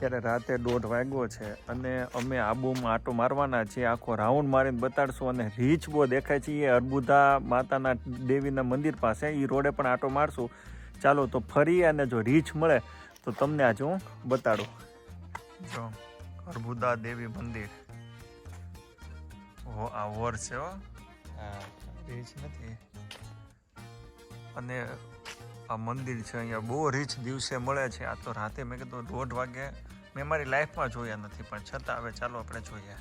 અત્યારે રાતે દોઢ વાગ્યો છે અને અમે આબુમાં આટો મારવાના છીએ. આખો રાઉન્ડ મારીને બતાડશું અને રીચ બહુ દેખાય છે. એ અર્બુદા માતાના દેવીના મંદિર પાસે એ રોડે પણ આટો મારશું. ચાલો તો ફરી અને જો રીચ મળે તો તમને આજે હું બતાડું. જો અર્બુદા દેવી મંદિર. ઓ આ વર છે હો. રીચ નથી. અને આ મંદિર છે, અહીંયા બહુ રીચ દિવસે મળે છે. આ તો રાતે મેં કીધું દોઢ વાગે. મેં મારી લાઈફમાં જોયા નથી, પણ છતાં હવે ચાલો આપણે જોઈએ.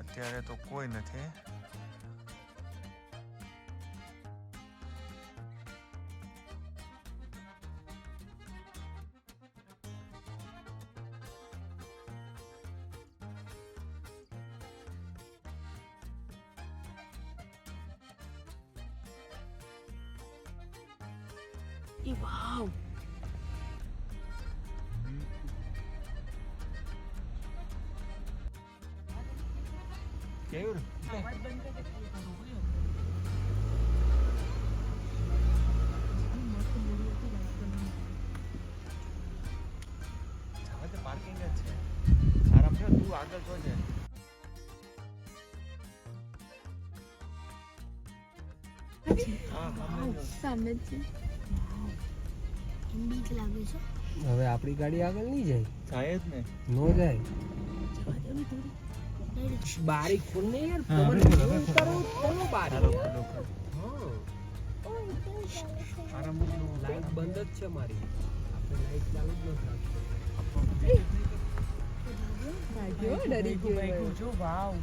અત્યારે તો કોઈ નથી. એ વાવ કેવું પાર્કિંગ જ છે આરામ છે તું આગળ જોજે હા સામે જો. સામે છે બીક લાગે છે હવે આપણી ગાડી આગળ નહીં જાય જાય જ ને નો જાય બારીક ખોલ ને યાર હવે એવું ખોલ. બારીક. આરામ લાઈટ બંધ જ છે મારી આપણે લાઈટ ચાલુ જ નથી. ડરી ગયો જો વાવ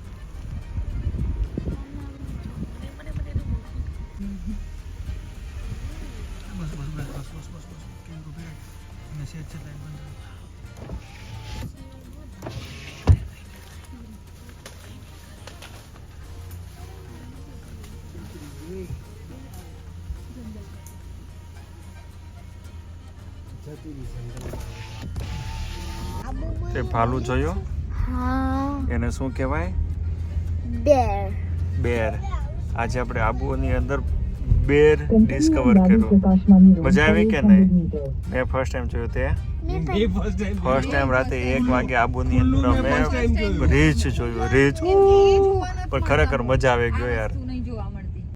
તે ભાલુ જોયો? હા. એને શું કહેવાય? બેર બેર આજે આપણે આબુની અંદર બેર ડિસ્કવર કર્યું. મજા આવી કે નહીં? મેં ફર્સ્ટ ટાઈમ જોયો તે. ફર્સ્ટ ટાઈમ રાતે એક વાગે આબુની અંદર જોયું. રીચ જોયું રીચ પણ ખરેખર મજા આવી ગયો યાર. તું નહીં જોવા મળે.